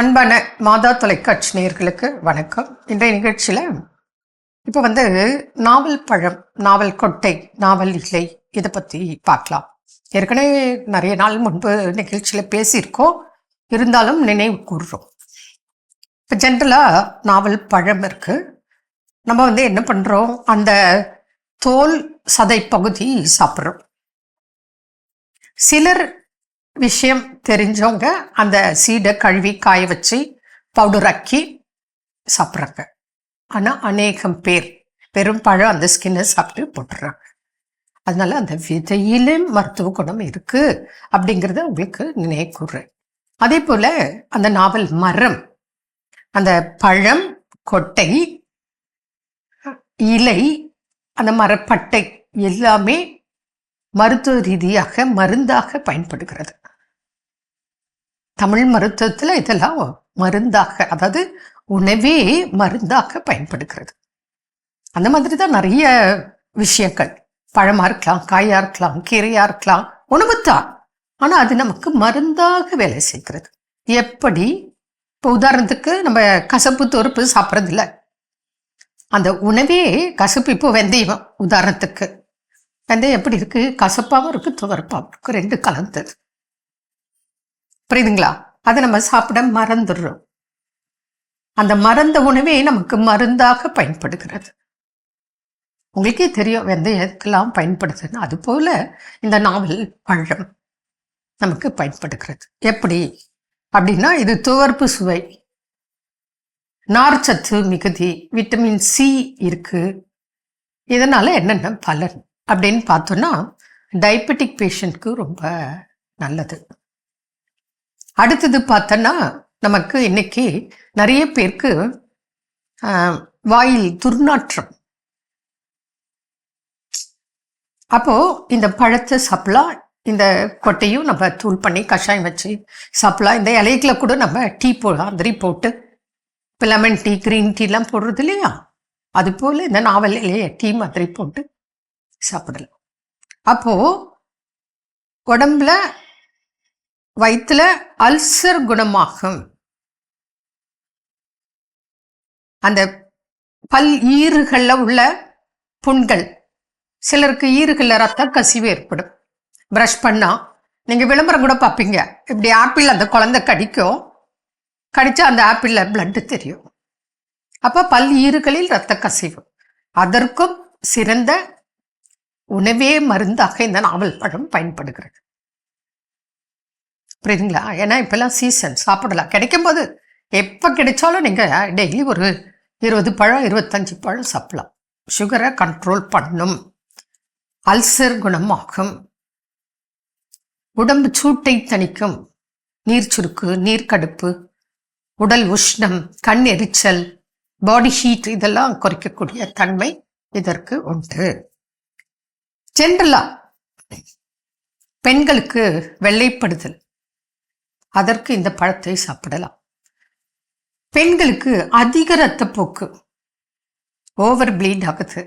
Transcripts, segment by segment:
அன்பான மாதா தொலைக்காட்சி நேயர்களுக்கு வணக்கம். இன்றைய நிகழ்ச்சியில் இப்போ வந்து நாவல் பழம் நாவல் கொட்டை நாவல் இலை இதை பற்றி பார்க்கலாம். ஏற்கனவே நிறைய நாள் முன்பு நிகழ்ச்சியில் பேசியிருக்கோம். இருந்தாலும் நினைவு கூறுறோம் இப்போ ஜென்ரலாக நாவல் பழம் இருக்குது நம்ம வந்து என்ன பண்ணுறோம் அந்த தோல் சதை பகுதி சாப்பிட்றோம். சிலர் விஷயம் தெரிஞ்சவங்க அந்த சீடை கழுவி காய வச்சு பவுடர் ஆக்கி சாப்பிட்றாங்க. ஆனால் அநேகம் பேர் பெரும்பழம் அந்த ஸ்கின்னை சாப்பிட்டு போட்டுறாங்க. அதனால அந்த விதையிலும் மருத்துவ குணம் இருக்கு அப்படிங்கிறத உங்களுக்கு நினைவு கூடுறேன் அதே போல அந்த நாவல் மரம் அந்த பழம் கொட்டை இலை அந்த மரப்பட்டை எல்லாமே மருத்துவ ரீதியாக மருந்தாக பயன்படுகிறது. தமிழ் மருத்துவத்தில் இதெல்லாம் மருந்தாக அதாவது உணவே மருந்தாக பயன்படுகிறது. அந்த மாதிரி தான் நிறைய விஷயங்கள். பழமா இருக்கலாம் காயா இருக்கலாம் கீரையா இருக்கலாம் உணவுத்தான் ஆனால் அது நமக்கு மருந்தாக வேலை செய்கிறது. எப்படி? இப்போ உதாரணத்துக்கு நம்ம கசப்பு தொறுப்பு சாப்பிட்றதில்ல. அந்த உணவே கசப்பு இப்போ வெந்தயம் உதாரணத்துக்கு. வெந்தயம் எப்படி இருக்கு? கசப்பாகவும் இருக்கு துவர்ப்பாகவும் இருக்கு. ரெண்டு கலந்தது. புரியுதுங்களா? அதை நம்ம சாப்பிட மறந்துடுறோம். அந்த மறந்த உணவே நமக்கு மருந்தாக பயன்படுகிறது. உங்களுக்கே தெரியும் வெந்தயம் எதுக்கெல்லாம் பயன்படுதுன்னு. அது போல இந்த நாவல் பழம் நமக்கு பயன்படுகிறது. எப்படி? அப்படின்னா இது துவர்ப்பு சுவை. நார்ச்சத்து மிகுதி விட்டமின் சி இருக்கு. இதனால என்னென்ன பலன்? அப்படின்னு பார்த்தோன்னா டயபெட்டிக் பேஷண்ட்க்கு ரொம்ப நல்லது. அடுத்தது பார்த்தோன்னா நமக்கு இன்னைக்கு நிறைய பேருக்கு வாயில் துர்நாற்றம். அப்போ இந்த பழத்தை சப்ளா இந்த கொட்டையும் நம்ம தூள் பண்ணி கஷாயம் வச்சு சாப்பிடலாம். இந்த இலைகளை கூட நம்ம டீ போடலாம் அதிரி போட்டு இப்போ லெமன் டீ க்ரீன் டீலாம் போடுறது இல்லையா? அது போல் இந்த நாவல் இலையை டீ மாதிரி போட்டு சாப்பிடலாம் அப்போ உடம்புல வயிற்றுல அல்சர் குணமாகும். அந்த பல் ஈறுகளில் உள்ள புண்கள் சிலருக்கு ஈறுகளில் ரத்த கசிவு ஏற்படும். ப்ரஷ் பண்ணால் நீங்கள் விளம்பரம் கூட பார்ப்பீங்க. இப்படி ஆப்பிள் அந்த குழந்தை கடிக்கும். கடிச்சா அந்த ஆப்பிளில் பிளட்டு தெரியும். அப்போ பல் ஈறுகளில் ரத்த கசிவு. அதற்கும் சிறந்த உணவே மருந்தாக இந்த நாவல் பழம் பயன்படுகிறது. புரியுதுங்களா? ஏன்னா இப்போல்லாம் சீசன் சாப்பிடலாம். கிடைக்கும் போது எப்போ கிடைச்சாலும் நீங்கள் டெய்லி ஒரு இருபது பழம் இருபத்தஞ்சி பழம் சாப்பிடலாம். சுகரை கண்ட்ரோல் பண்ணும். அல்சர் குணமாகும். உடம்பு சூட்டை தணிக்கும். நீர் சுருக்கு நீர்க்கடுப்பு உடல் உஷ்ணம் கண் எரிச்சல் பாடி ஹீட் இதெல்லாம் குறைக்கக்கூடிய தன்மை இதற்கு உண்டு. ஜென்ரலா பெண்களுக்கு வெள்ளைப்படுதல். அதற்கு இந்த பழத்தை சாப்பிடலாம். பெண்களுக்கு அதிக இரத்தப்போக்கு. ஓவர் ப்ளீட் ஆகுது.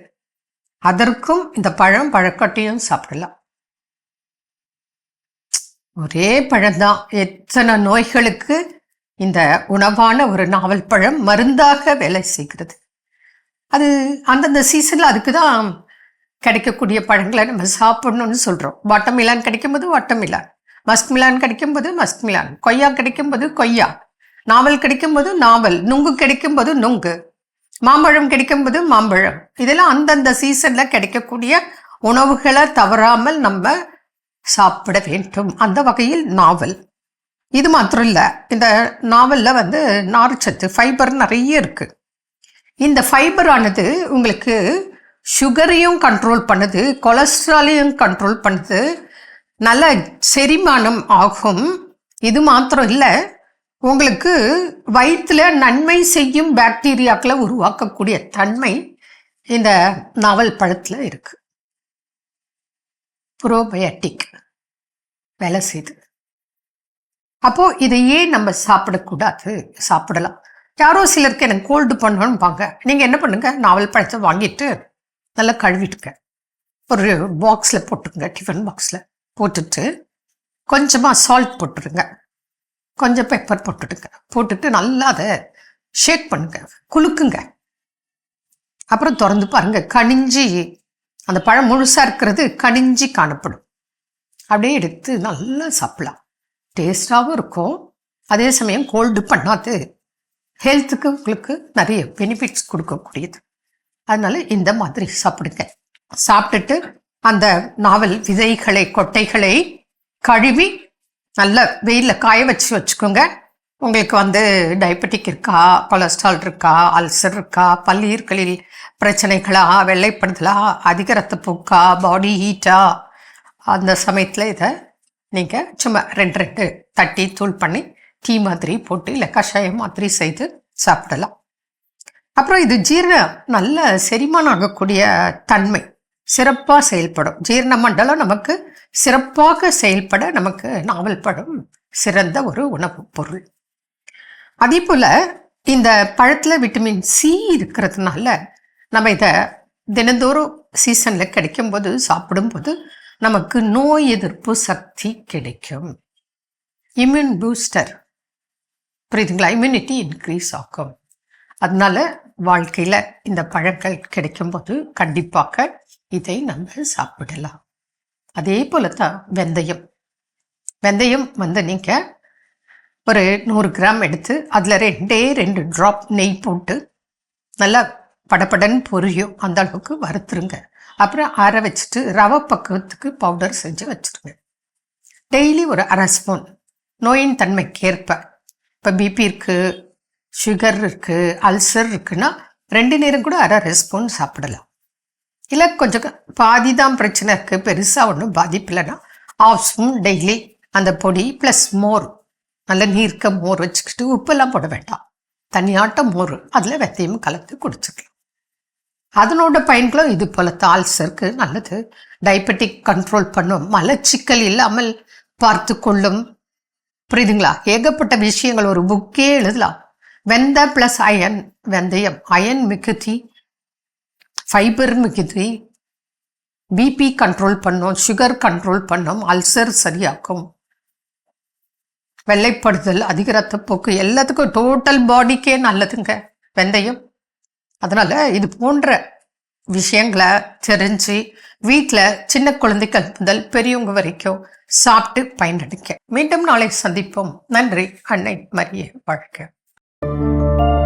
அதற்கும் இந்த பழம் பழக்கட்டையும் சாப்பிடலாம். ஒரே பழம்தான். எத்தனை நோய்களுக்கு இந்த உணவான ஒரு நாவல் பழம் மருந்தாக வேலை செய்கிறது. அது அந்தந்த சீசனில் அதுக்கு தான் கிடைக்கக்கூடிய பழங்களை நம்ம சாப்பிடணும்னு சொல்கிறோம் வாட்டர் மிலான் கிடைக்கும்போது வாட்டர் மிலான் மஸ்க் மிலான் கிடைக்கும்போது மஸ்க் மிலான் கொய்யா கிடைக்கும்போது கொய்யா நாவல் கிடைக்கும்போது நாவல் நுங்கு கிடைக்கும்போது நுங்கு மாம்பழம் கிடைக்கும்போது மாம்பழம். இதெல்லாம் அந்தந்த சீசனில் கிடைக்கக்கூடிய உணவுகளை தவறாமல் நம்ம சாப்பிட வேண்டும். அந்த வகையில் நாவல். இது மாத்திரம் இல்லை இந்த நாவலில் வந்து நார்ச்சத்து ஃபைபர் நிறைய இருக்குது இந்த ஃபைபர் ஆனது உங்களுக்கு சுகரையும் கண்ட்ரோல் பண்ணுது கொலஸ்ட்ராலையும் கண்ட்ரோல் பண்ணுது. நல்ல செரிமானம் ஆகும். இது மாத்திரம் இல்லை உங்களுக்கு வயிற்றில் நன்மை செய்யும் பாக்டீரியாக்களை உருவாக்கக்கூடிய தன்மை இந்த நாவல் பழத்தில் இருக்கு. ப்ரோபயோட்டிக் வேலை செய்யுது அப்போ இதை ஏன் நம்ம சாப்பிடக்கூடாது சாப்பிடலாம். யாரோ சிலருக்கு எனக்கு கோல்டு பண்ணணும்பாங்க நீங்கள் என்ன பண்ணுங்க? நாவல் பழத்தை வாங்கிட்டு நல்லா கழுவிட்டுங்க ஒரு பாக்ஸில் போட்டுருங்க டிஃபன் பாக்ஸில் போட்டுட்டு கொஞ்சமாக சால்ட் போட்டுருங்க. கொஞ்சம் பெப்பர் போட்டுடுங்க போட்டுட்டு நல்லா அதை ஷேக் பண்ணுங்க. குலுக்குங்க. அப்புறம் திறந்து பாருங்க கனிஞ்சி அந்த பழம் முழுசாக இருக்கிறது கனிஞ்சி காணப்படும். அப்படியே எடுத்து நல்லா சாப்பிடலாம். டேஸ்டாகவும் இருக்கும். அதே சமயம் கோல்டு பண்ணாது. ஹெல்த்துக்கு உங்களுக்கு நிறைய பெனிஃபிட்ஸ் கொடுக்கக்கூடியது. அதனால இந்த மாதிரி சாப்பிடுங்க. சாப்பிட்டுட்டு அந்த நாவல் விதைகளை கொட்டைகளை கழுவி நல்ல வெயிலில் காய வச்சு வச்சுக்கோங்க. உங்களுக்கு வந்து டயபெட்டிக் இருக்கா கொலஸ்ட்ரால் இருக்கா அல்சர் இருக்கா பல்லீர்களில் பிரச்சனைகளா வெள்ளைப்படுதலா அதிக ரத்தப்போக்கா பாடி ஹீட்டா அந்த சமயத்தில் இதை நீங்கள் சும்மா ரெண்டு ரெண்டு தட்டி தூள் பண்ணி டீ மாதிரி போட்டு இல்லை கஷாயம் மாதிரி செய்து சாப்பிடலாம். அப்புறம் இது ஜீரணம் நல்ல செரிமானம் ஆகக்கூடிய தன்மை. சிறப்பாக செயல்படும். ஜீரண மண்டலம் நமக்கு சிறப்பாக செயல்பட நமக்கு நாவல் படும் சிறந்த ஒரு உணவுப் பொருள். அதே போல் இந்த பழத்தில் விட்டமின் சி இருக்கிறதுனால நம்ம இதை தினந்தோறும் சீசனில் கிடைக்கும்போது சாப்பிடும்போது நமக்கு நோய் எதிர்ப்பு சக்தி கிடைக்கும். இம்யூன் பூஸ்டர் புரியுதுங்களா? இம்யூனிட்டி இன்க்ரீஸ் ஆகும். அதனால வாழ்க்கையில் இந்த பழங்கள் கிடைக்கும்போது கண்டிப்பாக இதை நம்ம சாப்பிடலாம். அதே போல தான் வெந்தயம். வெந்தயம் வந்து நீங்கள் ஒரு நூறு கிராம் எடுத்து அதில் ரெண்டே ரெண்டு ட்ராப் நெய் போட்டு நல்லா படபடன்னு பொரியும். அந்த அளவுக்கு வறுத்துருங்க. அப்புறம் அரை வச்சுட்டு ரவை பக்குவத்துக்கு பவுடர் செஞ்சு வச்சுருங்க. டெய்லி ஒரு அரை ஸ்பூன் நோயின் தன்மைக்கேற்ப. இப்போ பிபி இருக்குது சுகர் இருக்குது அல்சர் இருக்குன்னா ரெண்டு நேரம் கூட அரை ரெஸ்பூன் சாப்பிடலாம். இல்லை கொஞ்சம் பாதி தான் பிரச்சனை இருக்குது பெருசாக ஒன்றும் பாதிப்பு இல்லைன்னா ஆஃப் ஸ்பூன் டெய்லி அந்த பொடி ப்ளஸ் மோர் நல்ல நீர்க்க மோர் வச்சுக்கிட்டு உப்பெல்லாம் போட வேண்டாம். தனியாட்ட மோர் அதில் வெத்தையும் கலந்து குடிச்சுக்கலாம். அதனோட பயன்களும் இது போல தால்சருக்கு நல்லது. டயபெட்டிக் கண்ட்ரோல் பண்ணும் மலச்சிக்கல் இல்லாமல் பார்த்து கொள்ளும். புரியுதுங்களா? ஏகப்பட்ட விஷயங்கள் ஒரு புக்கே எழுதலாம். வெந்த பிளஸ் அயன் வெந்தயம் அயன் மிகுதி ஃபைபர் மிகுதி பிபி கண்ட்ரோல் பண்ணும் சுகர் கண்ட்ரோல் பண்ணும் அல்சர் சரியாக்கும் வெள்ளைப்படுதல் அதிக ரத்தப்போக்கு எல்லாத்துக்கும் டோட்டல் பாடிக்கே நல்லதுங்க. வெந்தயம். அதனால இது போன்ற விஷயங்களை தெரிஞ்சு வீட்டில் சின்ன குழந்தைகள் முதல் பெரியவங்க வரைக்கும் சாப்பிட்டு பயனடைக்க மீண்டும் நாளை சந்திப்போம். நன்றி அன்னை மரிய வாழ்க்கை Thank you.